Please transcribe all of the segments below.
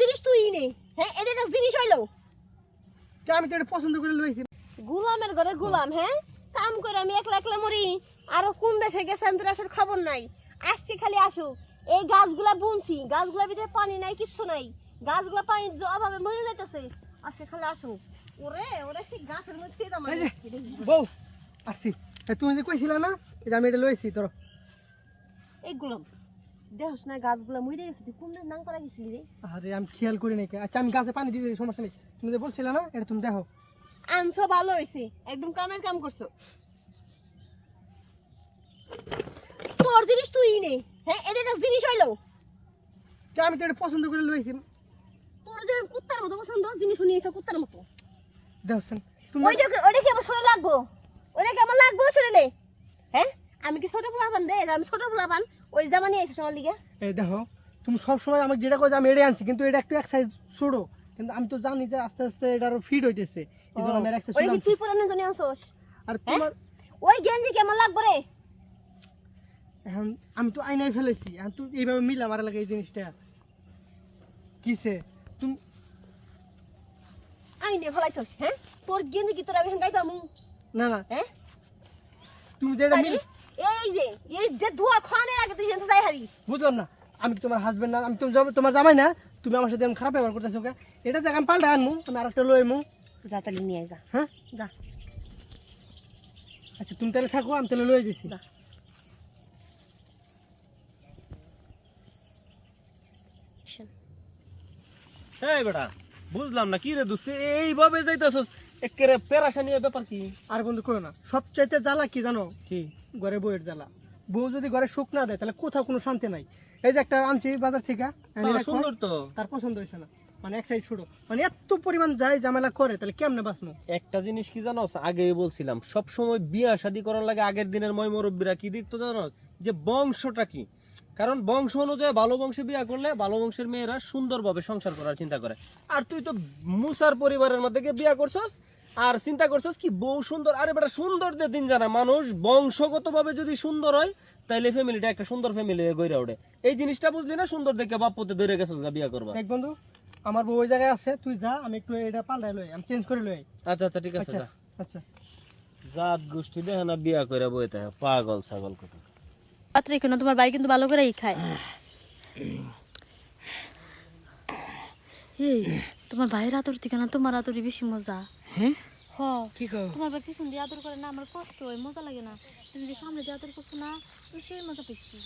জিনিস তুই নে। হ্যাঁ এটা একটা জিনিস হইল। আমি তো এটা পছন্দ করে লইছি। গুলামের ঘরে গুলাম হ্যাঁ? কাম করে আমি একলা একলা মরি। আরও কোন দেশে গেছেন তোর আসলে খবর নাই। আসছি খালি আসুক এই গাছগুলা বুনছি। গাছগুলার ভিতরে পানি নাই কিচ্ছু নাই। গাছগুলা পানির অভাবে মরে যাইতেছে। আসছে খালি আসুক ওরে ওরে ঠিক গাছের মধ্যে ফেদাম বউ আসছি। তুমি যে কইছিলা না এটা আমি এটা লইছি তোর এই গুলাম। দেহস না গাছগুলা মরে গেছে তুই কোন দিন নাং করা গেছিলি রে? আরে আমি খেয়াল করি নাই আচ্ছা আমি গাছে পানি দিয়ে সমস্যা নেই। তুমি যে বলছিলা না এটা তুমি দেখো। আনছো ভালো হয়েছে একদম কামের কাম করছ। তোর জিনিস তুই নে। হ্যাঁ এটা একটা জিনিস হইল। আমি তো এটা পছন্দ করে লইছি। তোর যে কুত্তার মতো পছন্দ জিনিস নিয়ে এসে কুত্তার মতো। দেখছেন তুমি ওইটা কি- ওইটা কি আমার শরীরে লাগবো? ওইটা কি আমার লাগবো শরীরে? হ্যাঁ? আমি কি ছোট পোলাপান রে? আমি ছোট পোলাপান। ওই জামা নিয়ে এসে সবার লিগে। এই দেখো তুমি সব সময় আমাকে যেটা কই আমি এড়ে আনছি কিন্তু এটা একটু এক সাইজ ছোট। কিন্তু আমি তো জানি যে আস্তে আস্তে এটা আরও ফিট হইতেছে। এই জন্য আমি এক সাইজ ওই কি তুই পুরানো জন্য আনছোস? আর তোমার ওই গেঞ্জি কি আমার লাগবো রে? এখন আমি তো আইনাই ফেলেছি এখন তুই এইভাবে মিলা মারা লাগে এই জিনিসটা। কিসে? তুমি আই নে ফলাইছস হ্যাঁ? তোর গেঞ্জি কি তোর আমি হেঙ্গাই পামু? না না। হ্যাঁ? তুমি যেটা মিল এই যে এই যে ধোয়া খানের আগে তুই জানতে যাই হারিস। বুঝলাম না। আমি কি তোমার হাজবেন্ড না? আমি তোমার তোমার জামাই না? তুমি আমার সাথে খারাপ ব্যবহার করতেছো কে এটা দেখ আমি পাল্টা আনমু আমি আরেকটা লই আনমু যা তাহলে নিয়ে যা। হ্যাঁ? যা। আচ্ছা তুমি তাহলে থাকো আমি তাহলে লই দিছি যা। এই বেটা বুঝলাম না কি রে দোস্ত এইভাবে যাইতাছস? একেবারে পেরাশানি ব্যাপার কি? আর বন্ধু করো না সবচাইতে জ্বালা কি জানো? কি? ঘরে বউয়ের জ্বালা। বউ যদি ঘরে সুখ না দেয় তাহলে কোথাও কোনো শান্তি নাই। এই যে একটা আনছি বাজার থেকে সুন্দর তো। তার পছন্দ হয়েছে না। মানে এক সাইড ছোট মানে এত পরিমাণ যায় ঝামেলা করে তাহলে কেমনে একটা জিনিস কি আগেই বলছিলাম সব সময় বিয়া শাদি করার লাগে আগের দিনের ময় মুরব্বীরা কি দেখতো জানোস? যে বংশটা কি? কারণ বংশ অনুযায়ী ভালো বংশে বিয়া করলে ভালো বংশের মেয়েরা সুন্দরভাবে সংসার করার চিন্তা করে। আর তুই তো মুসার পরিবারের মধ্যে গিয়ে বিয়া করছস? আর চিন্তা করছস কি বউ সুন্দর? আরে বেটা সুন্দর দিয়ে দিন জানা। মানুষ বংশগতভাবে যদি সুন্দর হয় তাইলে ফ্যামিলিটা একটা সুন্দর ফ্যামিলি গইরা ওঠে। এই জিনিসটা বুঝলি না? সুন্দর দেখে বাপ্পতে ধরে গেছস বিয়া করবা এক বন্ধু আমার বউ ওই জায়গায় আছে তুই যা আমি একটু এটা পাল্টাই লই আমি চেঞ্জ করে লই আচ্ছা আচ্ছা ঠিক আছে আচ্ছা যা। আচ্ছা। জাত গোষ্ঠী দেখে না বিয়া করে বইতে পাগল ছাগল কথা। পাত্রে কেন তোমার ভাই কিন্তু ভালো করেই খায়। এই তোমার ভাইয়ের আদর থেকে না তোমার আদরই বেশি মজা। হ্যাঁ? হ। কি কও? তোমার ভাই পিছন দিয়ে আদর করে না আমার কষ্ট হয় মজা লাগে না। তুমি যে সামনে দিয়ে আদর করছ না আমি সেই মজা পেয়েছি।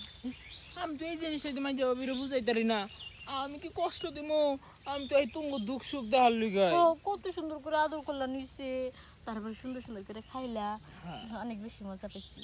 আমি তো এই জিনিসটা তোমার জবাবিরে বুঝাইতে পারি না। আমি কি কষ্ট দিমো? আমি তো এই তুঙ্গ দুঃখ সুখ দেওয়ার লিগে ও কত সুন্দর করে আদর করলা নিচে তারপরে সুন্দর সুন্দর করে খাইলা। অনেক বেশি মজা পেয়েছি